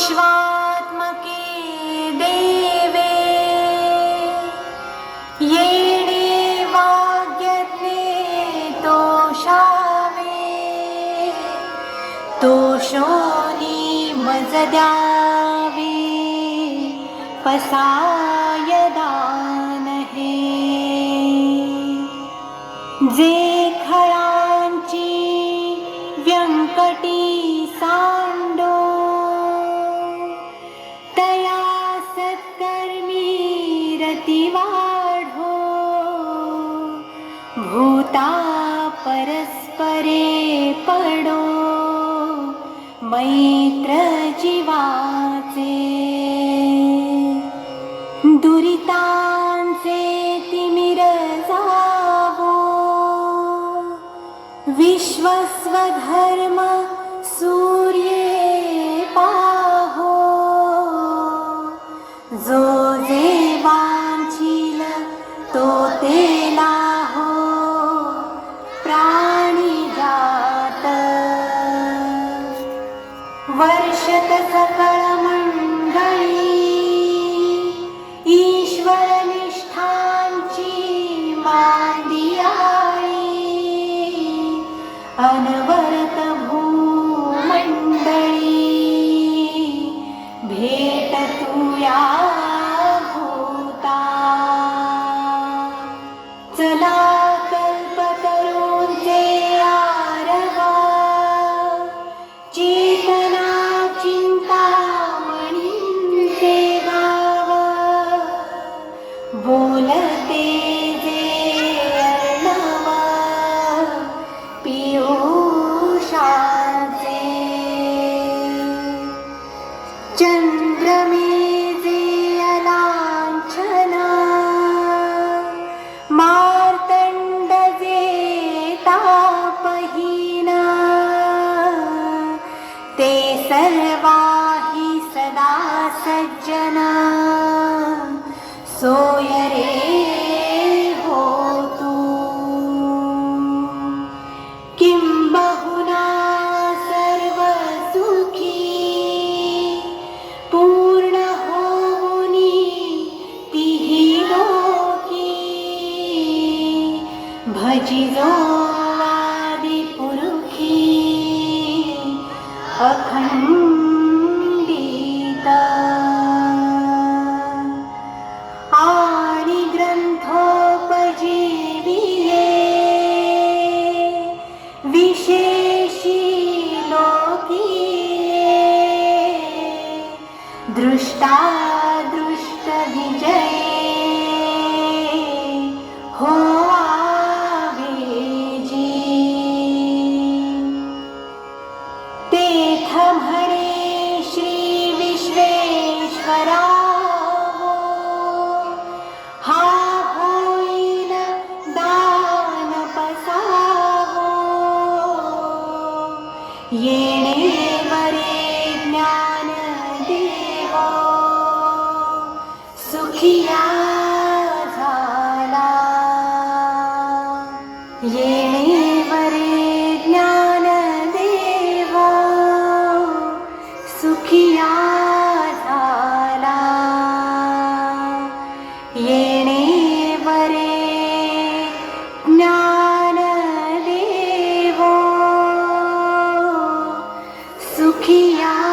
विश्वात्मके देवे। ये नेवा यद्वे तोषा वे तोषो निज द्यावी पसाय परस्परे पडो मैत्र जीवाचे. दुरितांचे तिमिर जावो विश्वस्वधर्म सूर्ये अनवरत भूमंडळी भेट तुया तापहीन ते सर्वाही सदा सज्जना सोय रे होतु किं बहुना सर्वसुखी पूर्ण होनी तिही लोकी. भजिजो अखण्डित। आरि ग्रन्थोपजीवी विशेषी दृष्टा दृष्टविजय तेथ श्री विश्वेश्वरा हा होईल दान पसावो येणे येणे वरे ज्ञानदेवो। सुखिया